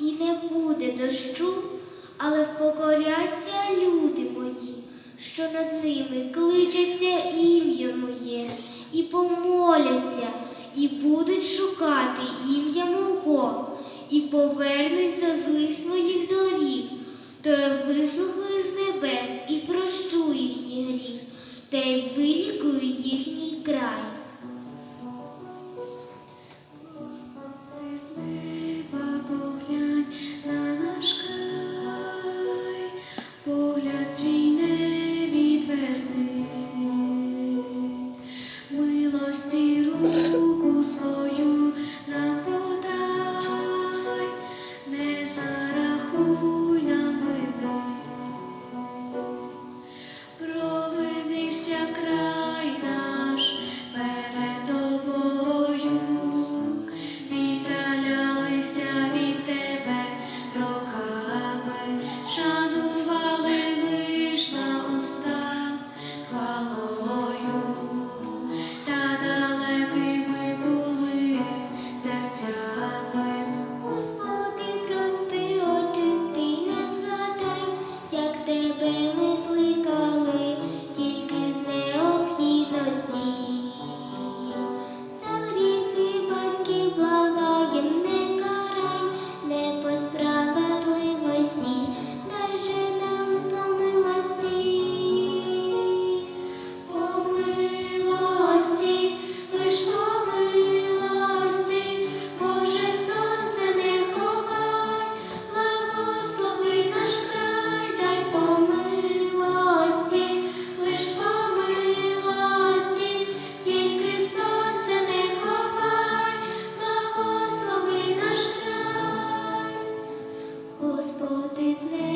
і не буде дощу, але впокоряться люди мої, що над ними кличеться ім'я моє, і помоляться, і будуть шукати ім'я мого, і повернуться злих своїх доріг, то я вислухаю з небес. dream. his name.